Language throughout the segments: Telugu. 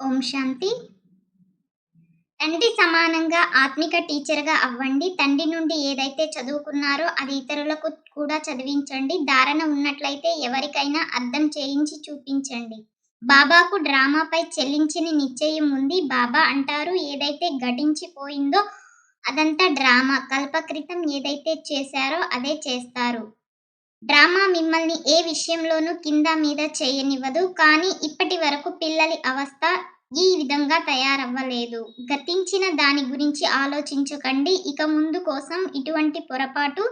ఓం శాంతి. తండ్రి సమానంగా ఆత్మిక టీచర్గా అవ్వండి. తండ్రి నుండి ఏదైతే చదువుకున్నారో అది ఇతరులకు కూడా చదివించండి. ధారణ ఉన్నట్లయితే ఎవరికైనా అర్థం చేయించి చూపించండి. బాబాకు డ్రామాపై చెల్లించిన నిశ్చయం ఉంది. బాబా అంటారు ఏదైతే గడించిపోయిందో అదంతా డ్రామా. కల్పకృతం ఏదైతే చేశారో అదే చేస్తారు. డ్రామా మిమ్మల్ని ఏ విషయంలోనూ కింద మీద చేయనివ్వదు. కానీ ఇప్పటి వరకు పిల్లలి అవస్థ ఈ విధంగా తయారవ్వలేదు. గతించిన దాని గురించి ఆలోచించకండి. ఇక ముందు కోసం ఇటువంటి పొరపాటు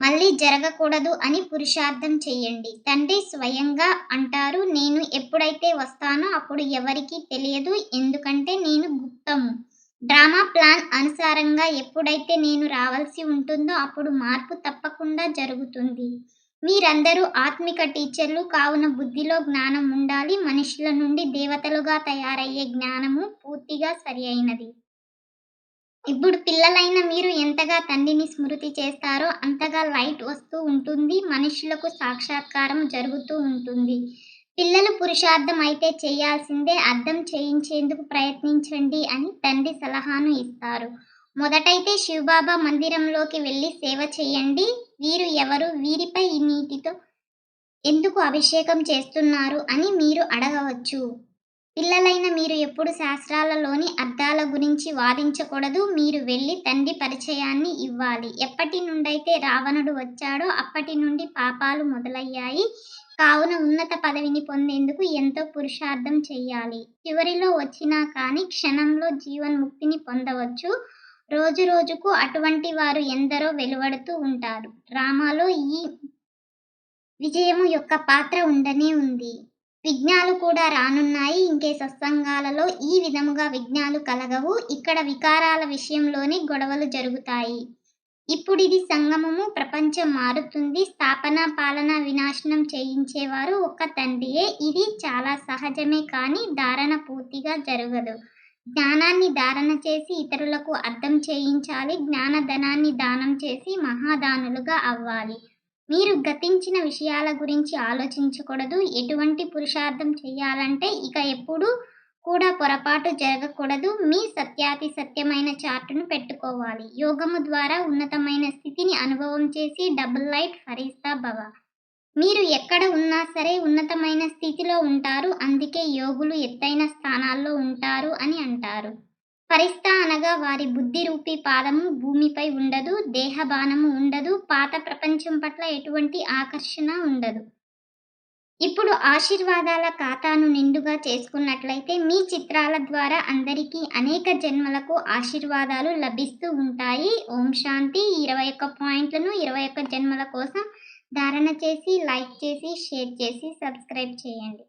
మళ్ళీ జరగకూడదు అని పురుషార్థం చేయండి. తండ్రి స్వయంగా అంటారు నేను ఎప్పుడైతే వస్తానో అప్పుడు ఎవరికీ తెలియదు ఎందుకంటే నేను గుప్తము. డ్రామా ప్లాన్ అనుసారంగా ఎప్పుడైతే నేను రావాల్సి ఉంటుందో అప్పుడు మార్పు తప్పకుండా జరుగుతుంది. మీరందరూ ఆత్మిక టీచర్లు కావున బుద్ధిలో జ్ఞానం ఉండాలి. మనుషుల నుండి దేవతలుగా తయారయ్యే జ్ఞానము పూర్తిగా సరి అయినది. ఇప్పుడు పిల్లలైన మీరు ఎంతగా తండ్రిని స్మృతి చేస్తారో అంతగా లైట్ వస్తూ ఉంటుంది. మనుషులకు సాక్షాత్కారం జరుగుతూ ఉంటుంది. పిల్లలు పురుషార్థం అయితే చేయాల్సిందే. అర్థం చేయించేందుకు ప్రయత్నించండి అని తండ్రి సలహాను ఇస్తారు. మొదటైతే శివబాబా మందిరంలోకి వెళ్ళి సేవ చేయండి. వీరు ఎవరు? వీరిపై ఈ నీటితో ఎందుకు అభిషేకం చేస్తున్నారు అని మీరు అడగవచ్చు. పిల్లలైన మీరు ఎప్పుడు శాస్త్రాలలోని అర్థాల గురించి వాదించకూడదు. మీరు వెళ్ళి తండ్రి పరిచయాన్ని ఇవ్వాలి. ఎప్పటి నుండైతే రావణుడు వచ్చాడో అప్పటి నుండి పాపాలు మొదలయ్యాయి. కావున ఉన్నత పదవిని పొందేందుకు ఎంతో పురుషార్థం చెయ్యాలి చివరిలో వచ్చినా కానీ క్షణంలో జీవన్ముక్తిని పొందవచ్చు. రోజు రోజుకు అటువంటి వారు ఎందరో వెలువడుతూ ఉంటారు. డ్రామాలో ఈ విజయము యొక్క పాత్ర ఉండనే ఉంది. విఘ్నాలు కూడా రానున్నాయి. ఇంకే సత్సంగాలలో ఈ విధముగా విఘ్నాలు కలగవు. ఇక్కడ వికారాల విషయంలోనే గొడవలు జరుగుతాయి. ఇప్పుడు ఇది సంగమము. ప్రపంచం మారుతుంది. స్థాపన పాలన వినాశనం చేయించేవారు ఒక్క తండ్రియే. ఇది చాలా సహజమే కానీ ధారణ పూర్తిగా జరగదు. జ్ఞానాన్ని ధారణ చేసి ఇతరులకు అర్థం చేయించాలి. జ్ఞానధనాన్ని దానం చేసి మహాదానులుగా అవ్వాలి. మీరు గతించిన విషయాల గురించి ఆలోచించకూడదు. ఎటువంటి పురుషార్థం చేయాలంటే ఇక ఎప్పుడూ కూడా పొరపాటు జరగకూడదు. మీ సత్యాతి సత్యమైన చార్టును పెట్టుకోవాలి. యోగము ద్వారా ఉన్నతమైన స్థితిని అనుభవం చేసి డబుల్ లైట్ హరిస్తా భవ. మీరు ఎక్కడ ఉన్నా సరే ఉన్నతమైన స్థితిలో ఉంటారు. అందుకే యోగులు ఎత్తైన స్థానాల్లో ఉంటారు అని అంటారు. ఫరిస్తా అనగా వారి బుద్ధి రూపీ పాదము భూమిపై ఉండదు దేహబానము ఉండదు పాత ప్రపంచం పట్ల ఎటువంటి ఆకర్షణ ఉండదు. ఇప్పుడు ఆశీర్వాదాల ఖాతాను నిండుగా చేసుకున్నట్లయితే మీ చిత్రాల ద్వారా అందరికీ అనేక జన్మలకు ఆశీర్వాదాలు లభిస్తూ ఉంటాయి. ఓం శాంతి. ఇరవై ఒక్క పాయింట్లను ఇరవై ఒక్క జన్మల కోసం ధారణ చేసి లైక్ చేసి షేర్ చేసి సబ్స్క్రైబ్ చేయండి.